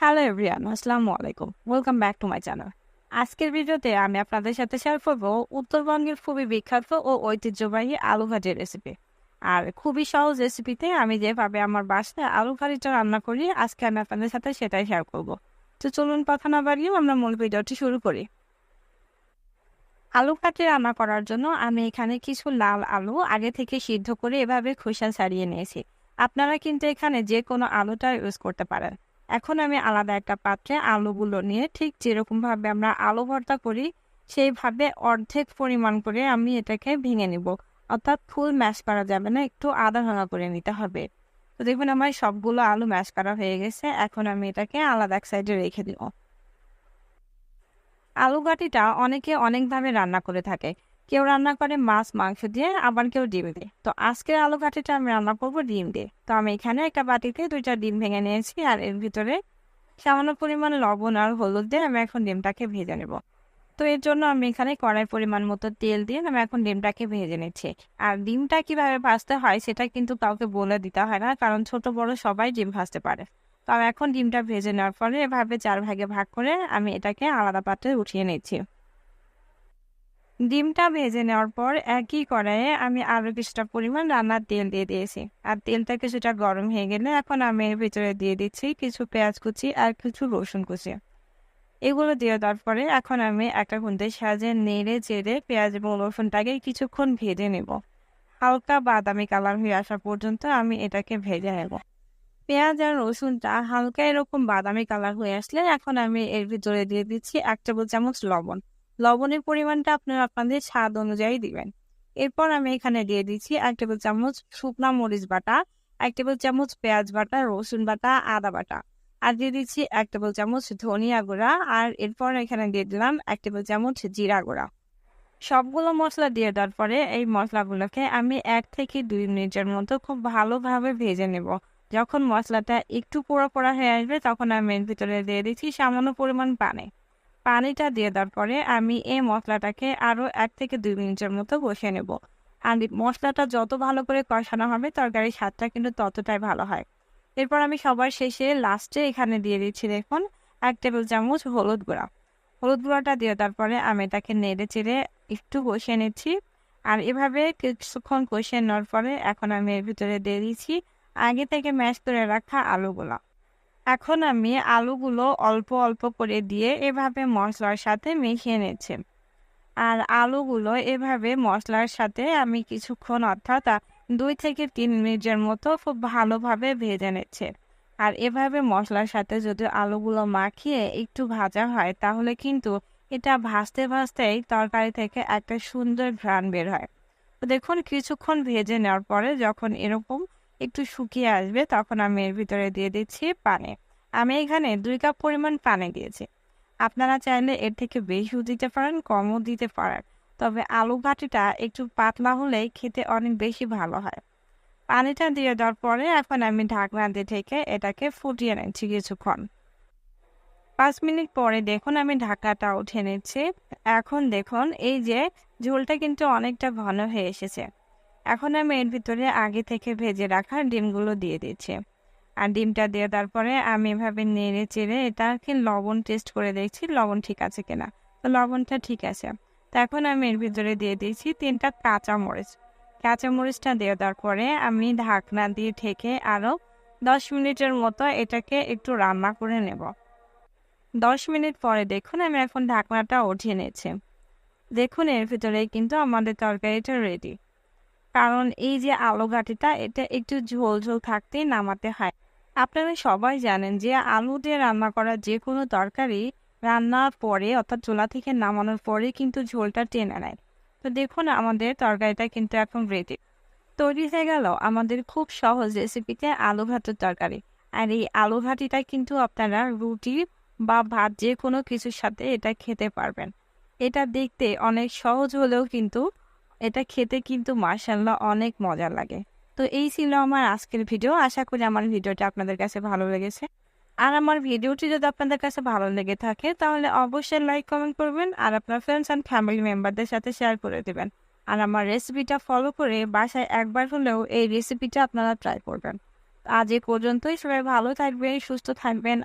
Hello everyone আসসালামু আলাইকুম welcome back to my channel আজকের ভিডিওতে আমি আপনাদের সাথে শেয়ার করব উত্তরবঙ্গের খুবই বিখ্যাত ও ঐতিহ্যবাহী আলু ভাজির রেসিপি আর খুবই সহজ রেসিপিতে আমি যেভাবে আমার বাসায় আলু ভাজিটা রান্না করি, আজকে আমি আপনাদের সাথে সেটাই শেয়ার করব। তো চলুন কথা না বাড়িয়েও আমরা মূল ভিডিওটি শুরু করি। আলু ভাজি রান্না করার জন্য আমি এখানে কিছু লাল আলু আগে থেকে সিদ্ধ করে এভাবে খোসা ছাড়িয়ে নিয়েছি। আপনারা কিন্তু এখানে যে কোনো আলুটা ইউজ করতে পারেন। এখন আমি আলাদা একটা পাত্রে আলুগুলো নিয়ে ঠিক যেরকমভাবে আমরা আলু ভর্তা করি, সেইভাবে অর্ধেক পরিমাণ করে আমি এটাকে ভেঙে নিব। অর্থাৎ ফুল ম্যাশ করা যাবে না, একটু আদা ভাঙা করে নিতে হবে। তো দেখবেন আমার সবগুলো আলু ম্যাশ করা হয়ে গেছে, এখন আমি এটাকে আলাদা এক সাইডে রেখে দিব। আলু গাটিটা অনেকে অনেকভাবে রান্না করে থাকে। কেউ রান্না করে মাছ, মাংস দিয়ে আবার কেউ ডিম দিয়ে। তো আজকের আলু ঘাটিটা আমি রান্না করব ডিম দিয়ে। তো আমি এখানে একটা বাটিতে দুইটা ডিম ভেঙে নিয়েছি আর এর ভিতরে সামান্য পরিমাণ লবণ আর হলুদ দিয়ে আমি এখন ডিমটাকে ভেজে নেব। তো এর জন্য আমি এখানে কড়াই পরিমাণ মতো তেল দিয়ে আমি এখন ডিমটাকে ভেজে নিচ্ছি। আর ডিমটা কীভাবে ভাজতে হয় সেটা কিন্তু কাউকে বলে দিতে হয় না, কারণ ছোট, বড় সবাই ডিম ভাজতে পারে। তো আমি এখন ডিমটা ভেজে নেওয়ার পরে এভাবে চার ভাগে ভাগ করে আমি এটাকে আলাদা পাত্রে উঠিয়ে নিচ্ছি। ডিমটা ভেজে নেওয়ার পর একই কড়াইয়ে আমি আরও কিছুটা পরিমাণ রান্নার তেল দিয়ে দিয়েছি। আর তেলটা কিছুটা গরম হয়ে গেলে এখন আমি এর ভিতরে দিয়ে দিচ্ছি কিছু পেঁয়াজ কুচি আর কিছু রসুন কুচি। এগুলো দিয়ে দেওয়ার পরে এখন আমি একটা খুন্তে সাজে নেড়ে চেড়ে পেঁয়াজ এবং রসুনটাকে কিছুক্ষণ ভেজে নেব। হালকা বাদামি কালার হয়ে আসা পর্যন্ত আমি এটাকে ভেজে নেব। পেঁয়াজ আর রসুনটা হালকা এরকম বাদামি কালার হয়ে আসলে এখন আমি এর ভিতরে দিয়ে দিচ্ছি এক টেবিল চামচ লবণ। লবণের পরিমাণটা আপনারা আপনাদের স্বাদ অনুযায়ী দিবেন। এরপর আমি এখানে দিয়ে দিচ্ছি এক টেবিল চামচ শুকনা মরিচ বাটা, এক টেবিল চামচ পেঁয়াজ বাটা, রসুন বাটা, আদা বাটা। আর দিয়ে দিচ্ছি এক টেবিল চামচ ধনিয়া গুঁড়া, আর এরপর এখানে দিয়ে দিলাম এক টেবিল চামচ জিরা গুঁড়া। সবগুলো মশলা দিয়ে দেওয়ার পরে এই মশলাগুলোকে আমি এক থেকে দুই মিনিটের মতো খুব ভালোভাবে ভেজে নেব। যখন মশলাটা একটু পোড়া পোড়া হয়ে আসবে, তখন আমি এর ভিতরে দিয়ে দিচ্ছি সামান্য পরিমাণ পানি। পানিটা দিয়ে দেওয়ার পরে আমি এই মশলাটাকে আরও এক থেকে দুই মিনিটের মতো বসিয়ে নেব। আর মশলাটা যত ভালো করে কষানো হবে, তরকারির স্বাদটা কিন্তু ততটাই ভালো হয়। এরপর আমি সবার শেষে লাস্টে এখানে দিয়ে দিচ্ছি দেখুন, এক টেবিল চামচ হলুদ গুঁড়া। হলুদ গুঁড়াটা দিয়ে তারপরে আমি এটাকে নেড়ে চেড়ে একটু কষিয়ে নিচ্ছি। আর এভাবে কিছুক্ষণ কষিয়ে নেওয়ার পরে এখন আমি এর ভিতরে দিয়ে দিচ্ছি আগে থেকে ম্যাশ করে রাখা আলুগুলা। এখন আমি আলুগুলো অল্প অল্প করে দিয়ে এভাবে মশলার সাথে মিশিয়ে নিচ্ছি। আর আলুগুলো এভাবে মশলার সাথে আমি কিছুক্ষণ অর্থাৎ দুই থেকে তিন মিনিটের মতো খুব ভালোভাবে ভেজে নিচ্ছে। আর এভাবে মশলার সাথে যদি আলুগুলো মাখিয়ে একটু ভাজা হয়, তাহলে কিন্তু এটা ভাজতে ভাজতেই তরকারি থেকে একটা সুন্দর ঘ্রাণ বের হয়। দেখুন, কিছুক্ষণ ভেজে নেওয়ার পরে যখন এরকম একটু শুকিয়ে আসবে, তখন আমি এর ভিতরে দিয়ে দিচ্ছি পানি। আমি এখানে দুই কাপ পরিমাণ পানি দিয়েছি। আপনারা চাইলে এর থেকে বেশিও দিতে পারেন, কমও দিতে পারেন। তবে আলু ঘাটিটা একটু পাতলা হলেই খেতে অনেক বেশি ভালো হয়। পানিটা দিয়ে দেওয়ার পরে এখন আমি ঢাকনা দিয়ে থেকে এটাকে ফুটিয়ে নিচ্ছি কিছুক্ষণ। পাঁচ মিনিট পরে দেখুন আমি ঢাকাটা উঠে নিচ্ছি। এখন দেখুন এই যে ঝোলটা কিন্তু অনেকটা ঘন হয়ে এসেছে। এখন আমি এর ভিতরে আগে থেকে ভেজে রাখা ডিমগুলো দিয়ে দিচ্ছি। আর ডিমটা দিয়ে তারপরে আমি এভাবে নেড়ে চেড়ে এটাকে লবণ টেস্ট করে দেখছি লবণ ঠিক আছে কিনা। তো লবণটা ঠিক আছে। তো এখন আমি এর ভিতরে দিয়ে দিয়েছি তিনটা কাঁচা মরিচ কাঁচা মরিচটা দিয়ে দেওয়ার পরে আমি ঢাকনা দিয়ে ঠেকে আরও দশ মিনিটের মতো এটাকে একটু রান্না করে নেব। দশ মিনিট পরে দেখুন আমি এখন ঢাকনাটা উঠিয়ে নিয়েছি দেখুন এর ভিতরে কিন্তু আমাদের তরকারিটা রেডি কারণ এই যে আলু ঘাটিটা, এটা একটু ঝোল ঝোল থাকতেই নামাতে হয়। আপনারা সবাই জানেন যে আলু দিয়ে রান্না করা যে কোনো তরকারি রান্নার পরে অর্থাৎ চুলা থেকে নামানোর পরে কিন্তু ঝোলটা টেনে নেয়। তো দেখুন আমাদের তরকারিটা কিন্তু এখন রেডি তৈরি হয়ে গেল আমাদের খুব সহজ রেসিপিতে আলু ভাতের তরকারি। আর এই আলু ভাটিটা কিন্তু আপনারা রুটি বা ভাত যে কোনো কিছুর সাথে এটা খেতে পারবেন। এটা দেখতে অনেক সহজ হলেও কিন্তু এটা খেতে কিন্তু মার্শাল্লাহ অনেক মজা লাগে। তো এই ছিল আমার আজকের ভিডিও। আশা করি আমার ভিডিওটা আপনাদের কাছে ভালো লেগেছে। আর আমার ভিডিওটি যদি আপনাদের কাছে ভালো লেগে থাকে, তাহলে অবশ্যই লাইক, কমেন্ট করবেন আর আপনার ফ্রেন্ডস অ্যান্ড ফ্যামিলি মেম্বারদের সাথে শেয়ার করে দেবেন। আর আমার রেসিপিটা ফলো করে বাসায় একবার হলেও এই রেসিপিটা আপনারা ট্রাই করবেন। আজ এ পর্যন্তই। সবাই ভালো থাকবেন, সুস্থ থাকবেন।